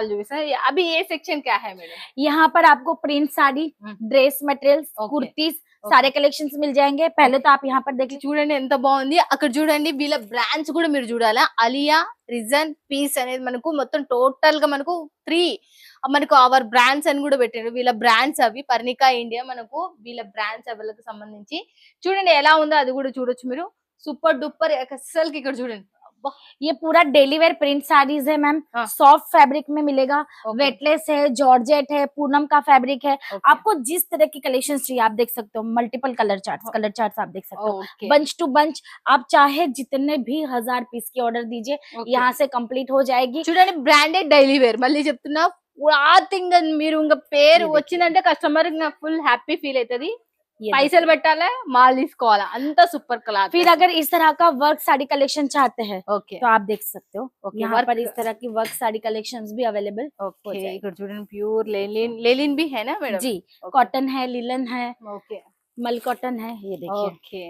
రకాలు చూపిస్తాను అవి ఏ సెక్షన్ క్యా హై మేడం यहाँ पर आपको प्रिंट साड़ी हम्म। Dress materials Okay. कुर्तीज सारे कलेक्शंस मिल जाएंगे पहले तो आप यहाँ पर देख लीजिए చూడండి ఎంత బాగుంది అక్కడ చూడండి వీళ్ళ బ్రాండ్స్ కూడా మీరు చూడాలా అలియా రిజన్ పీస్ అనేది మనకు మొత్తం టోటల్ గా మనకు త్రీ మనకు అవర్ బ్రాండ్స్ అని కూడా పెట్టారు వీళ్ళ బ్రాండ్స్ అవి పర్ణికా ఇండియా మనకు వీళ్ళ బ్రాండ్స్ అవలకు సంబంధించి చూడండి ఎలా ఉందో అది కూడా చూడొచ్చు మీరు సూపర్ డూపర్ అసలుకి ఇక్కడ చూడండి అబ్బా, ये पूरा डेली वेयर प्रिंट साड़ीज है मैम हाँ। सॉफ्ट फैब्रिक में मिलेगा okay, वेटलेस है जॉर्जेट है पूनम का फैब्रिक है okay, आपको जिस तरह की कलेक्शन चाहिए आप देख सकते हो मल्टीपल कलर चार्ट हाँ। कलर चार्ट आप देख सकते हो okay, बंच टू बंच आप चाहे जितने भी हजार पीस की ऑर्डर दीजिए okay. यहाँ से कंप्लीट हो जाएगी చూడండి బ్రాండెడ్ డైలీ వేర్ మళ్ళీ చెప్తున్నా ఆ థింగ్ మీరు ఇంకా పేరు ఇది. వచ్చిందంటే కస్టమర్ ఫుల్ హ్యాపీ ఫీల్ అవుతుంది ये పైసలు देखिए। పెట్టాలి మాల్ తీసుకోవాలా అంత సూపర్ క్లాత్ फिर अगर इस तरह का वर्क साड़ी कलेक्शन चाहते हैं ఓకే तो आप देख सकते हो Okay, यहाँ work- पर इस तरह की वर्क साड़ी कलेक्शंस भी अवेलेबल ఓకే जाएगी। ఇక్కడ చూడండి ప్యూర్ లేలిన్ లేలిన్ भी है ना मैडम जी Okay. कॉटन है लिलन है ओके मल कॉटन है ये देखिए ओके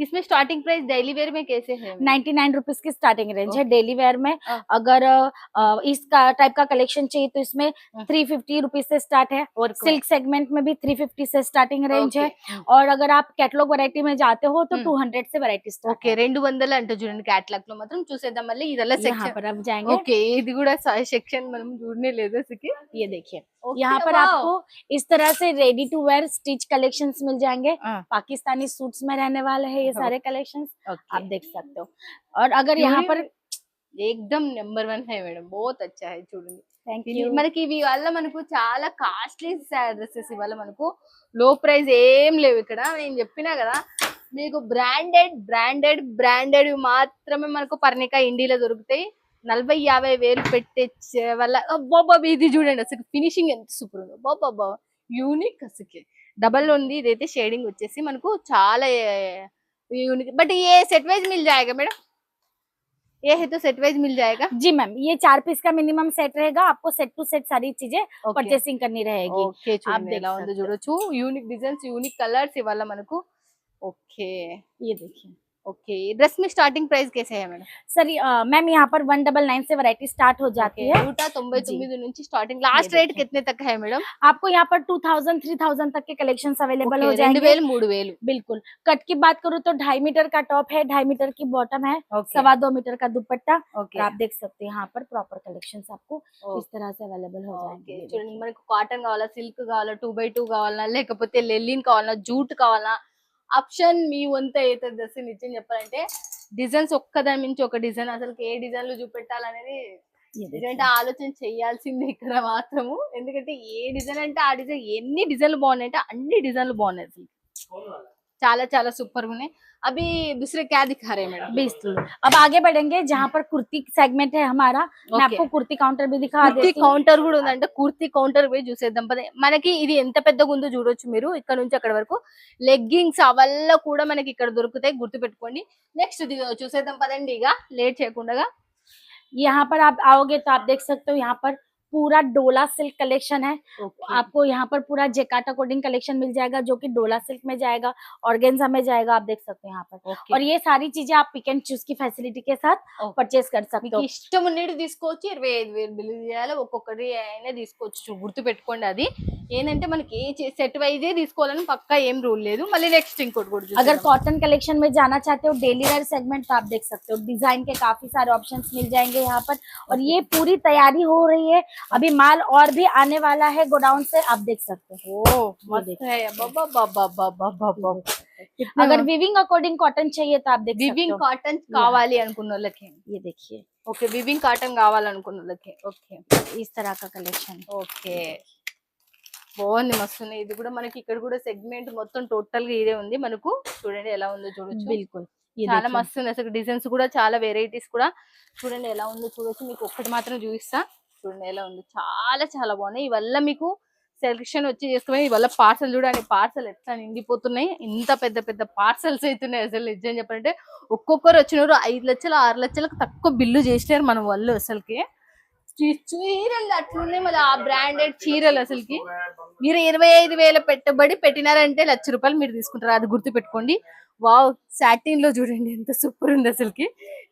इसमें स्टार्टिंग प्राइस डेली वेयर में कैसे है नाइन्टी नाइन रुपीज की स्टार्टिंग रेंज है Okay. डेली वेयर में हाँ। अगर अ, इसका टाइप का कलेक्शन चाहिए तो इसमें हाँ। थ्री फिफ्टी रुपीज से स्टार्ट है और सिल्क सेगमेंट में भी थ्री फिफ्टी से स्टार्टिंग रेंज है है और अगर आप कैटलॉग वैरायटी में जाते हो तो हम्म। टू हंड्रेड से वैरायटी स्टार्ट ఓకే రెండు వందలు అంట చూడండి క్యాట్లాగ్ లో మాత్రం చూసేద్దాం మళ్ళీ ఇదల్లా यहाँ సెక్షన్ पर आप जाएंगे ఓకే ఇది కూడా సెక్షన్ మనం చూడనే లేదు అసలు ये देखिए यहाँ पर आपको इस तरह से ready to wear stitch collections मिल जाएंगे हाँ। पाकिस्तानी सूट्स में रहने वाले हैं ये हाँ। सारे कलेक्शंस आप आप देख सकते हो और अगर यहाँ पर एकदम నెంబర్ వన్ है మేడం बहुत अच्छा है చూడండి थैंक ఇది यू మనకి ఇవి వల్ల మనకు చాలా కాస్ట్లీ డ్రెస్సెస్ ఇవాళ మనకు లో ప్రైస్ ఏం లేవు ఇక్కడ నేను చెప్పినా కదా మీకు బ్రాండెడ్ బ్రాండెడ్ బ్రాండెడ్ మాత్రమే మనకు పర్ణిక ఇండియాలో దొరుకుతాయి నలభై యాభై వేలు పెట్టే చే- వల్ల బాబా ఇది చూడండి అసలు ఫినిషింగ్ ఎంత సూపర్ ఉందో బాబా యూనిక్ అసలు డబల్ ఉంది ఇదైతే షేడింగ్ వచ్చేసి మనకు చాలా unique but A set wise mill జాయేగా madam ఏ है तो सेट वाइज मिल जाएगा जी मैम ये चार पीस का मिनिमम सेट रहेगा आपको सेट टू सेट सारी चीजें Okay. परचेसिंग करनी रहेगी ఓకే आप చూడండి देख ఎలా ఉందో सकते हो। చూడొచ్చు యూనిక్ డిజైన్స్ యూనిక్ కలర్స్ ఇవాళ మనకు ఓకే ये देखिए ओके ड्रेस में स्टार्टिंग प्राइस कैसे है मैडम सर मैम यहाँ पर वन डबल नाइन से वैरायटी स्टार्ट हो जाती okay, है। स्टार्टिंग लास्ट रेट कितने तक है मैडम आपको यहाँ पर टू थाउज़ेंड थ्री थाउज़ेंड तक के कलेक्शन अवेलेबल okay, हो जाएँगे। वेल मूड वेल बिल्कुल। कट की बात करूँ तो ढाई मीटर का टॉप है ढाई मीटर की बॉटम है सवा दो मीटर का दुपट्टा। आप देख सकते हैं यहाँ पर प्रॉपर कलेक्शन आपको इस तरह से अवेलेबल हो जाएँगे। मन काटन कावाला सिल्क कावाला टू बाई टू कावाला लेकिन लेलिन कावाला जूट का वाला ఆప్షన్ మీ వంత అవుతుంది దస్తి నిజం చెప్పాలంటే. డిజైన్స్ ఒక్కదాని మించి ఒక డిజైన్ అసలు ఏ డిజైన్లు చూపెట్టాలనేది ఎందుకంటే ఆలోచన చేయాల్సింది ఇక్కడ మాత్రము. ఎందుకంటే ఏ డిజైన్ అంటే ఆ డిజైన్ ఎన్ని డిజైన్లు బాగున్నాయంటే అన్ని డిజైన్లు బాగున్నాయి అసలు చాలా చాలా సూపర్ గా ఉన్నాయి అవి दूसरे क्या दिखा रहे हैं मैडम बीस किलो अब आगे बढ़ेंगे जहाँ पर कुर्ती सेगमेंट है हमारा मैं Okay. आपको कुर्ती काउंटर भी दिखा కుర్తీ देती हूँ కౌంటర్ కూడా ఉందంటే కుర్తీ కౌంటర్ పోయి చూసేద్దాం పదే మనకి ఇది ఎంత పెద్దగా ఉందో చూడొచ్చు మీరు ఇక్కడ నుంచి అక్కడ వరకు లెగ్గింగ్స్ అవల్ల కూడా మనకి ఇక్కడ దొరుకుతాయి గుర్తు పెట్టుకోండి నెక్స్ట్ చూసేద్దాం పదండి ఇక లేట్ చేయకుండా यहाँ पर आप आओगे तो आप देख सकते हो यहाँ पर पूरा डोला सिल्क कलेक्शन है आपको यहाँ पर पूरा जेकाटा कोडिंग कलेक्शन मिल जाएगा जो कि डोला सिल्क में जाएगा ऑर्गेन्जा में जाएगा आप देख सकते हैं यहाँ पर और ये सारी चीजें आप पिक एंड चूज की फैसिलिटी के साथ Okay. परचेज कर सकते మీకు हो ఇష్టం ఉన్నట్టు తీసుకోవచ్చు ఇరవై ఐదు వేలు బిల్లు చేయాలి ఒక్కొక్కటి అయినా తీసుకోవచ్చు గుర్తు పెట్టుకోండి అది ఏంటంటే మనకి ఏ సెట్ వైజే తీసుకోవాలని పక్కా ఏం రూల్ లేదు మళ్ళీ నెక్స్ట్ ఇంకోటి కూడా अगर చూసేద్దాం. कॉटन कलेक्शन में जाना चाहते हो डेली वेयर सेगमेंट तो आप देख सकते हो डिजाइन के काफी सारे ऑप्शंस मिल जाएंगे यहाँ पर और ये पूरी तैयारी हो रही है अभी माल और भी आने वाला है गोडाउन से आप देख सकते हो ఓ మస్త్ హై అబ్బబ్బబ్బబ్బబ్బబ్బబ్బ. कितना अगर विविंग अकॉर्डिंग कॉटन चाहिए तो आप देख सकते వివింగ్ हो కాటన్ కావాలి అనుకున్న వాళ్ళకి ये देखिए ఓకే వివింగ్ కాటన్ కావాలనుకున్న వాళ్ళకి ఓకే इस तरह का कलेक्शन ఓకే బాగుంది మస్తు ఉంది. ఇది కూడా మనకి ఇక్కడ కూడా సెగ్మెంట్ మొత్తం టోటల్ గా ఇదే ఉంది మనకు చూడండి ఎలా ఉందో చూడొచ్చు बिल्कुल ये చాలా देखिए। మస్తు ఉంది అసలు డిజైన్స్ కూడా చాలా వెరైటీస్ కూడా చూడండి ఎలా ఉందో చూడొచ్చు మీకు ఒక్కటి మాత్రం చూపిస్తా చూడండి ఎలా చాలా చాలా బాగున్నాయి. ఇవల్ల మీకు సెలక్షన్ వచ్చి చేసుకుని ఇవల్ల పార్సల్ చూడండి. పార్సల్ ఎట్లా నిండిపోతున్నాయి. ఇంత పెద్ద పెద్ద పార్సల్స్ అవుతున్నాయి అసలు. నిజం చెప్పాలంటే ఒక్కొక్కరు వచ్చినారు. ఐదు లక్షలు ఆరు లక్షలకు తక్కువ బిల్లు చేసినారు మన వాళ్ళు అసలుకి. చీరలు అట్లున్నాయి మళ్ళీ ఆ బ్రాండెడ్ చీరలు అసలుకి. మీరు ఇరవై ఐదు వేల పెట్టుబడి పెట్టినారంటే లక్ష రూపాయలు మీరు తీసుకుంటారు. అది గుర్తు పెట్టుకోండి వావ్ సాటిన్లో చూడండి. ఎంత సూపర్ ఉంది అసలుకి.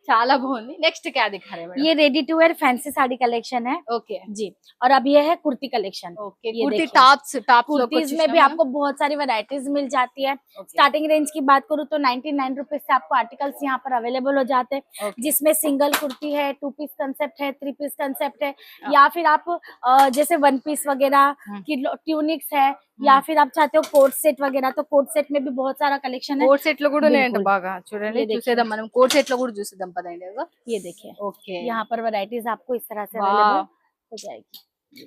చాలా బాగుంది నెక్స్ట్ క్యా దిఖా రే మేడం ये ready to wear fancy sari collection है ఓకే जी और अब ये है कुर्ती कलेक्शन ఓకే ये కుర్తి देखिए। టాప్స్ టాప్స్ कुर्तीज में भी आपको बहुत सारी वैरायटीज मिल जाती है स्टार्टिंग रेंज की बात करूँ तो नाइन्टी नाइन रुपीज से आपको आर्टिकल्स यहाँ पर अवेलेबल हो जाते हैं जिसमें सिंगल कुर्ती है टू पीस कंसेप्ट है थ्री पीस कंसेप्ट है हाँ। या फिर आप अ, जैसे वन पीस वगैरह हम्म। की ट्यूनिक्स है या फिर आप चाहते हो कोट सेट वगैरह तो कोट सेट में भी बहुत सारा कलेक्शन है కోట్ సెట్ లో కూడా ఉన్నాయంట बिल्कुल। బాగా చూడండి ये देखिए। చూసేద్దాం మనం కోట్ సెట్ లో కూడా చూసేద్దాం పదండి అదిగో. ये देखिए ఓకే यहाँ पर वैरायटीज आपको इस तरह से वाह। अवेलेबल हो जाएगी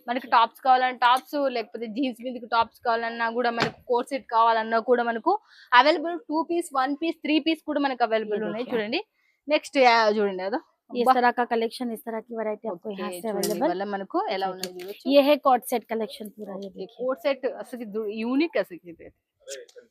మనకి టాప్స్ కావాలన్నా టాప్స్ లేకపోతే జీన్స్ మీదకి టాప్స్ కావాలన్నా కూడా మనకు కోట్ సెట్ కావాలన్నా కూడా మనకు available two piece one piece three piece కూడా మనకు అవైలబుల్ ये ఉన్నాయి देखिए। చూడండి నెక్స్ట్ చూడండి అదో इस तरह का कलेक्शन इस तरह की वैरायटी आपको यहाँ से अवेलेबल వల్ల మనకు ఎలా ఉన్నది చూడొచ్చు ये है कॉट सेट कलेक्शन पूरा ये देखिए कोट सेट असल यूनिक असल की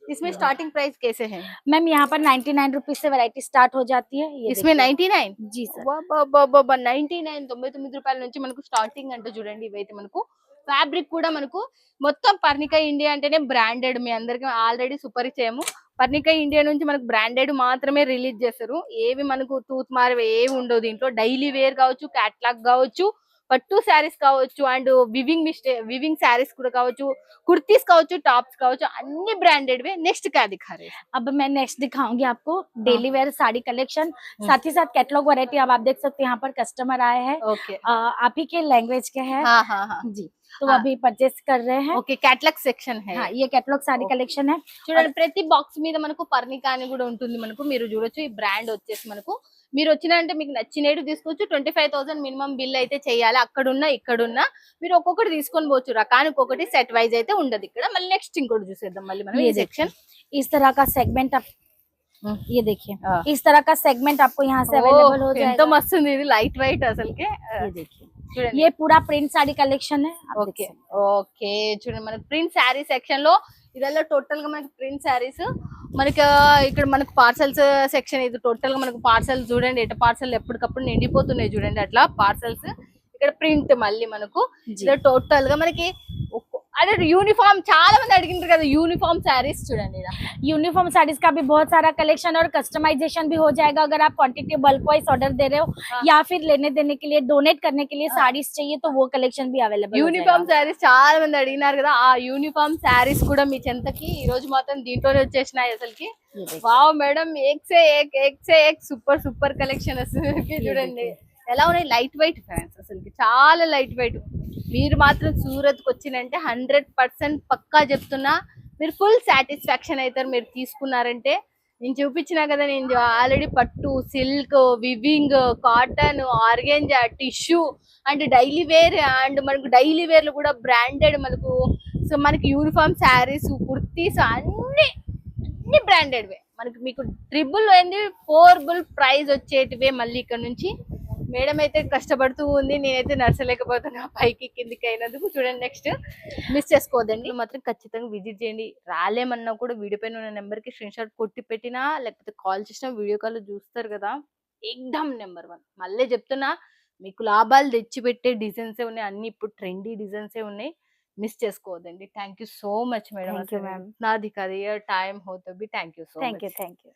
इसमें स्टार्टिंग प्राइस कैसे है मैम यहाँ पर नाइन्टी नाइन रुपीज से वैरायटी स्टार्ट हो जाती है ये इसमें देखिए। 99 जी सर నైన్టీ నైన్ తొంభై తొమ్మిది రూపాయల నుంచి మనకు స్టార్టింగ్ అంటే చూడండి ఇవైతే మనకు ఫ్యాబ్రిక్ కూడా మనకు మొత్తం పర్ణిక ఇండియా అంటేనే బ్రాండెడ్ మీ అందరికి ఆల్రెడీ సుపరిచయము పర్ణిక ఇండియా నుంచి మనకు బ్రాండెడ్ మాత్రమే రిలీజ్ చేస్తారు ఏవి మనకు తూత్ మారవి ఏవి ఉండవు దీంట్లో డైలీ వేర్ కావచ్చు క్యాట్లాగ్ కావచ్చు పట్టు శారీస్ కావచ్చు అండ్ వివింగ్ మిస్టే వివింగ్ శారీస్ కూడా కావచ్చు కుర్తీస్ కావచ్చు టాప్స్ కావచ్చు అన్ని బ్రాండెడ్ వే నెక్స్ట్ క్యా దిఖా రే अब मैं नेक्स्ट दिखाऊंगी आपको डेली वेयर साड़ी कलेक्शन साथ ही साथ कैटलॉग वैरायटी अब आप देख सकते हैं यहाँ पर कस्टमर आए हैं ఓకే अ, आप ही के लैंग्वेज के हैं हाँ हाँ हाँ जी तो हाँ। अभी परचेस कर रहे हैं ఓకే క్యాట్లాగ్ సెక్షన్ హై हाँ ये कैटलॉग साड़ी Okay. कलेक्शन है చూడండి ప్రతి బాక్స్ మీద మనకు పర్ణిక అని కూడా ఉంటుంది మనకు మీరు చూడొచ్చు ఈ బ్రాండ్ వచ్చేసి మనకు మీరు వచ్చినంటే మీకు నచ్చినట్టు తీసుకోవచ్చు twenty five thousand minimum bill అయితే చేయాలి అక్కడున్నా ఇక్కడున్నా మీరు ఒక్కొక్కటి తీసుకొని పోవచ్చు రకానికి ఒకటి సెట్ వైజ్ అయితే ఉండదు ఇక్కడ మళ్ళీ నెక్స్ట్ ఇంకోటి చూసేద్దాం మళ్ళీ మనం ఈ ये సెక్షన్ देखिए इस तरह का सेगमेंट आप हम्म। ये देखिए हाँ। इस तरह का सेगमेंट आपको यहाँ से अवेलेबल हो ఎంత जाएगा మస్తు ఉంది ఇది లైట్ వెయిట్ అసలుకి ये देखिए చూడండి ये पूरा प्रिंट साड़ी कलेक्शन है आप देख ఓకే सकते हैं। ఓకే చూడండి మనకి ప్రింట్ శారీ సెక్షన్ లో ఇదల్లా టోటల్ గా మనకి ప్రింట్ శారీస్ మనకి ఆ, ఇక్కడ మనకు పార్సల్స్ సెక్షన్ ఇది టోటల్ గా మనకు పార్సల్ చూడండి ఎట పార్సల్ ఎప్పటికప్పుడు నిండిపోతున్నాయి చూడండి అట్లా పార్సల్స్ ఇక్కడ ప్రింట్ మళ్ళీ మనకు जी ఇలా టోటల్ గా మనకి ఒక్కో- అదే యూనిఫామ్ చాలా మంది అడిగింటారు కదా యూనిఫామ్ శారీస్ చూడండి ఈడ. यूनिफॉर्म साड़ीज का भी बहुत सारा कलेक्शन और कस्टमाइजेशन भी हो जाएगा अगर आप क्वांटिटी बल्क वाइज ऑर्डर दे रहे हो हाँ। या फिर लेने देने के लिए डोनेट करने के लिए हाँ। साड़ीज चाहिए तो वो कलेक्शन भी अवेलेबल యూనిఫామ్ శారీస్ చాలా మంది అడిగినారు కదా ఆ యూనిఫామ్ శారీస్ కూడా మీ చెంతకి ఈ రోజు మాత్రం దీంట్లోనే వచ్చేసినాయి అసలుకి వావ్ మేడం ఏక్ సే ఏక్ ఏక్ సే ఏక్ సూపర్ సూపర్ కలెక్షన్ అసలుకి చూడండి ఎలా ఉన్నాయి లైట్ వెయిట్ ఫ్యాన్స్ అసలుకి చాలా లైట్ వెయిట్ మీరు మాత్రం సూరత్కి వచ్చినంటే హండ్రెడ్ పర్సెంట్ పక్కా చెప్తున్నా. మీరు ఫుల్ సాటిస్ఫాక్షన్ అవుతారు మీరు తీసుకున్నారంటే. నేను చూపించినా కదా నేను ఆల్రెడీ పట్టు silk weaving cotton organza tissue and daily wear and మనకు డైలీ వేర్లో కూడా బ్రాండెడ్ మనకు సో మనకి యూనిఫామ్ శారీస్ కుర్తీస్ అన్ని అన్ని బ్రాండెడ్ వే మనకి మీకు ట్రిబుల్ అయింది ఫోర్బుల్ ప్రైస్ వచ్చేటివే మళ్ళీ ఇక్కడ నుంచి. మేడం అయితే కష్టపడుతూ ఉంది నేనైతే నడచలేకపోతున్నా పైకి కిందికి అయినందుకు చూడండి నెక్స్ట్. మిస్ చేసుకోదండి మాత్రం ఖచ్చితంగా విజిట్ చేయండి. రాలేమన్నా కూడా వీడియో పైన ఉన్న నెంబర్కి స్క్రీన్ షాట్ కొట్టి పెట్టినా లేకపోతే కాల్ చేసినా వీడియో కాల్ చూస్తారు కదా ఎగ్దమ్ నెంబర్ వన్ మళ్ళీ చెప్తున్నా మీకు లాభాలు తెచ్చిపెట్టే డిజైన్స్ ఉన్నాయి అన్ని ఇప్పుడు ట్రెండీ డిజైన్స్ ఉన్నాయి మిస్ చేసుకోవద్దండి. Thank you so much madam నాది కదా టైం హోతో B thank you so thank you thank you